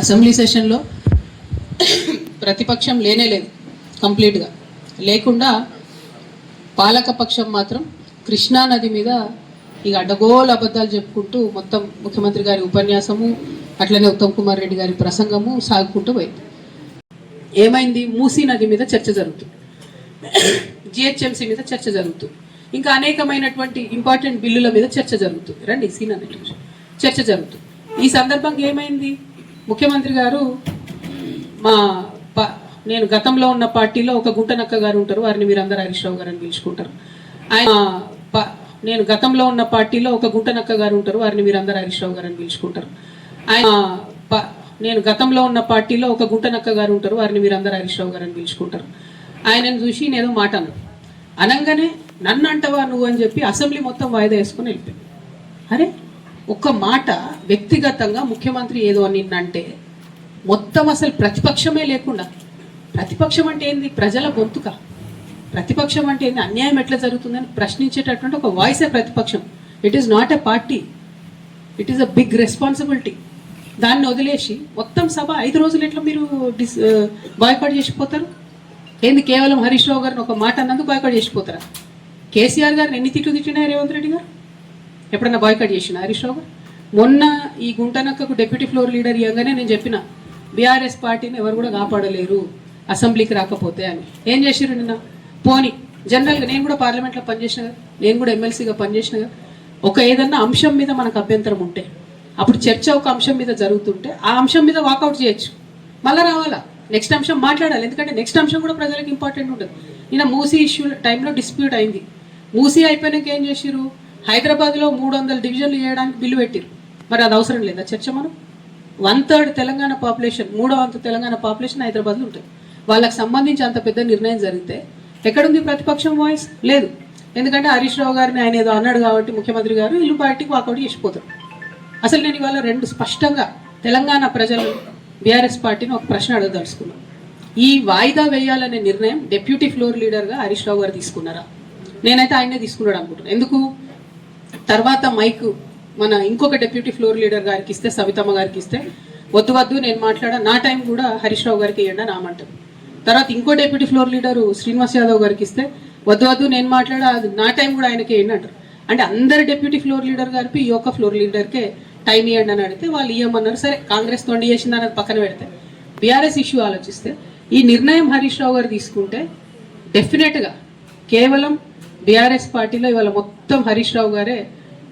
Assembly సెషన్లో ప్రతిపక్షం లేనే లేదు కంప్లీట్గా. లేకుండా పాలకపక్షం మాత్రం కృష్ణా నది మీద ఇక అడ్డగోలు అబద్ధాలు చెప్పుకుంటూ మొత్తం ముఖ్యమంత్రి గారి ఉపన్యాసము అట్లనే ఉత్తమ్ కుమార్ రెడ్డి గారి ప్రసంగము సాగుకుంటూ పోయింది. ఏమైంది? మూసీ నది మీద చర్చ జరుగుతుంది జిహెచ్ఎంసీ మీద చర్చ జరుగుతుంది ఇంకా అనేకమైనటువంటి ఇంపార్టెంట్ బిల్లుల మీద చర్చ జరుగుతుంది రండి సీన్ అన్నట్టు. చర్చ జరుగుతుంది ఈ సందర్భంగా ఏమైంది? ముఖ్యమంత్రి గారు మా ప- నేను గతంలో ఉన్న పార్టీలో ఒక గుంటనక్క గారు ఉంటారు వారిని మీరు అందరు హరీష్ రావు గారు అని పిలుచుకుంటారు. ఆయన ప- నేను గతంలో ఉన్న పార్టీలో ఒక గుంటనక్క గారు ఉంటారు వారిని మీరు అందరు హరీష్ రావు గారు అని పిలుచుకుంటారు. ఆయన ప- నేను గతంలో ఉన్న పార్టీలో ఒక గుంటనక్క గారు ఉంటారు వారిని మీరు అందరు హరీష్ రావు గారు అని పిలుచుకుంటారు. ఆయనను చూసి నేను మాట అన్నాను అనగానే నన్ను అంటవా నువ్వు అని చెప్పి అసెంబ్లీ మొత్తం వాయిదా వేసుకుని వెళ్ళిపోయాను అరే ఒక్క మాట వ్యక్తిగతంగా ముఖ్యమంత్రి ఏదో అని అంటే మొత్తం అసలు ప్రతిపక్షమే లేకుండా ప్రతిపక్షం అంటే ఏంది? ప్రజల గొంతుక. ప్రతిపక్షం అంటే ఏంది? అన్యాయం ఎట్లా జరుగుతుందని ప్రశ్నించేటటువంటి ఒక వాయిసే ప్రతిపక్షం. It is not a party it is a big responsibility దాన్ని వదిలేసి మొత్తం సభ ఐదు రోజులు ఎట్లా మీరు డిస్ బాయ్కాట్ చేసిపోతారు? ఏంది? కేవలం హరీష్ రావు గారిని ఒక మాట అన్నందుకు బాయ్కాట్ చేసిపోతారా? కేసీఆర్ గారిని ఎన్ని తిట్లు తిట్టినా రేవంత్ రెడ్డి గారు? ఎప్పుడన్నా బాయ్కట్ చేసిన హరీష్ రావు మొన్న ఈ గుంటనక్కకు డిప్యూటీ ఫ్లోర్ లీడర్ ఇవ్వగానే నేను చెప్పిన బీఆర్ఎస్ పార్టీని ఎవరు కూడా కాపాడలేరు అసెంబ్లీకి రాకపోతే అని. ఏం చేసిర్రు నిన్న? పోని జనరల్గా నేను కూడా పార్లమెంట్లో పనిచేసిన నేను కూడా ఎమ్మెల్సీగా పనిచేసిన ఒక ఏదన్నా అంశం మీద మనకు అభ్యంతరం ఉంటే అప్పుడు చర్చ ఒక అంశం మీద జరుగుతుంటే ఆ అంశం మీద వాకౌట్ చేయొచ్చు. మళ్ళీ రావాలా? నెక్స్ట్ అంశం మాట్లాడాలి ఎందుకంటే నెక్స్ట్ అంశం కూడా ప్రజలకు ఇంపార్టెంట్ ఉంటుంది నిన్న మూసీ ఇష్యూ టైంలో డిస్ప్యూట్ అయింది. మూసీ అయిపోయినాక ఏం చేసిరు హైదరాబాద్లో మూడు వందల డివిజన్లు చేయడానికి బిల్లు పెట్టారు. మరి అది అవసరం లేదా? చర్చ మనం? వన్ థర్డ్ తెలంగాణ పాపులేషన్ మూడో వంతు తెలంగాణ పాపులేషన్ హైదరాబాద్లో ఉంటుంది. వాళ్ళకి సంబంధించి అంత పెద్ద నిర్ణయం జరిగితే ఎక్కడుంది ప్రతిపక్షం వాయిస్? లేదు. ఎందుకంటే హరీష్ రావు గారిని ఆయన ఏదో అన్నాడు కాబట్టి ముఖ్యమంత్రి గారు ఇల్లు పార్టీకి వాకౌట్ చేసిపోతారు. అసలు నేను ఇవాళ రెండు స్పష్టంగా తెలంగాణ ప్రజలు బీఆర్ఎస్ పార్టీని ఒక ప్రశ్న అడగదలుచుకున్నాను. ఈ వాయిదా వేయాలనే నిర్ణయం డెప్యూటీ ఫ్లోర్ లీడర్గా హరీష్ రావు గారు తీసుకున్నారా? నేనైతే ఆయనే తీసుకున్నాడు అనుకుంటున్నాను ఎందుకు? తర్వాత మైక్ మన ఇంకొక డెప్యూటీ ఫ్లోర్ లీడర్ గారికి ఇస్తే సవితమ్మ గారికి ఇస్తే వద్దు వద్దు నేను మాట్లాడా నా టైం కూడా హరీష్ రావు గారికి ఇవ్వండి అని తర్వాత ఇంకో deputy floor leader Srinivas Yadav గారికి ఇస్తే వద్దు వద్దు నేను మాట్లాడా అది నా టైం కూడా ఆయనకి ఇవ్వండి అంటారు. అంటే అందరు డెప్యూటీ ఫ్లోర్ లీడర్ గారికి ఈ యొక్క ఫ్లోర్ లీడర్కే టైం ఇవ్వండి అని అడిగితే వాళ్ళు ఇవ్వమన్నారు సరే కాంగ్రెస్ తొండి చేసింది అన్నది పక్కన పెడితే బీఆర్ఎస్ ఇష్యూ ఆలోచిస్తే ఈ నిర్ణయం హరీష్ రావు గారు తీసుకుంటే డెఫినెట్గా కేవలం బీఆర్ఎస్ పార్టీలో ఇవాళ మొత్తం హరీష్ రావు గారే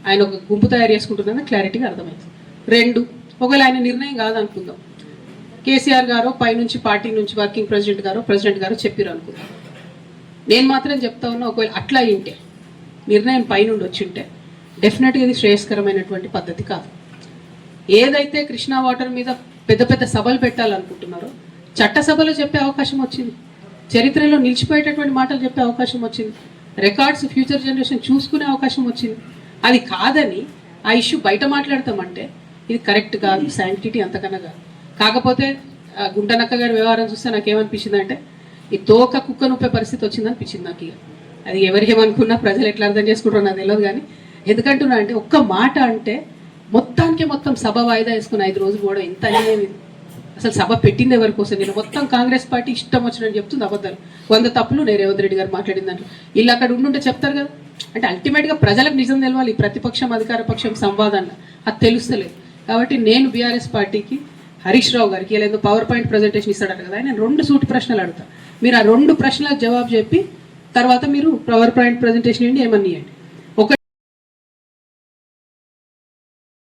ఆయన ఒక గుంపు తయారు చేసుకుంటున్నారని క్లారిటీగా అర్థమైంది. రెండు ఒకవేళ ఆయన నిర్ణయం కాదనుకుందాం. కేసీఆర్ గారు పైనుంచి పార్టీ నుంచి వర్కింగ్ ప్రెసిడెంట్ గారు ప్రెసిడెంట్ గారు చెప్పారు అనుకుందాం. నేను మాత్రం చెప్తా ఉన్నా ఒకవేళ అట్లా అయింటే నిర్ణయం పైనుండి వచ్చి ఉంటే డెఫినెట్గా ఇది శ్రేయస్కరమైనటువంటి పద్ధతి కాదు. ఏదైతే కృష్ణా వాటర్ మీద పెద్ద పెద్ద సభలు పెట్టాలనుకుంటున్నారో చట్టసభలో చెప్పే అవకాశం వచ్చింది. చరిత్రలో నిలిచిపోయేటటువంటి మాటలు చెప్పే అవకాశం వచ్చింది. రికార్డ్స్ ఫ్యూచర్ జనరేషన్ చూసుకునే అవకాశం వచ్చింది. అది కాదని ఆ ఇష్యూ బయట మాట్లాడతామంటే ఇది కరెక్ట్ కాదు శాంక్టిటీ అంతకన్నా కాదు. కాకపోతే గుంటనక్క గారి వ్యవహారం చూస్తే నాకేమనిపించింది అంటే ఈ తోక కుక్క నొప్పే పరిస్థితి వచ్చింది అనిపించింది నాకు ఇక. అది ఎవరేమనుకున్నా ప్రజలు ఎట్లా అర్థం చేసుకుంటారో నాకు తెలియదు కానీ ఎందుకంటున్నా అంటే ఒక్క మాట అంటే మొత్తానికి మొత్తం సభ వాయిదా వేసుకుని ఐదు రోజులు కూడా ఇంత అనేది అసలు సభ పెట్టింది ఎవరి కోసం? నేను మొత్తం కాంగ్రెస్ పార్టీ ఇష్టం వచ్చినట్టు చెప్తుంది అబద్ధాలు. వంద తప్పులు నేను రేవంత్ రెడ్డి గారు మాట్లాడిన దాంట్లో. వీళ్ళు అక్కడ ఉండుంటే చెప్తారు కదా? అంటే అల్టిమేట్గా ప్రజలకు నిజం తెలవాలి ప్రతిపక్షం అధికార పక్షం సంవాదాన్ని. అది తెలుస్తలేదు. కాబట్టి నేను బీఆర్ఎస్ పార్టీకి హరీష్ రావు గారికి లేదా పవర్ పాయింట్ ప్రజెంటేషన్ ఇస్తాడట కదా నేను రెండు సూటి ప్రశ్నలు అడుగుతా. మీరు ఆ రెండు ప్రశ్నలకు జవాబు చెప్పి తర్వాత మీరు పవర్ పాయింట్ ప్రజెంటేషన్ ఇవ్వండి ఏమని ఇవ్వండి.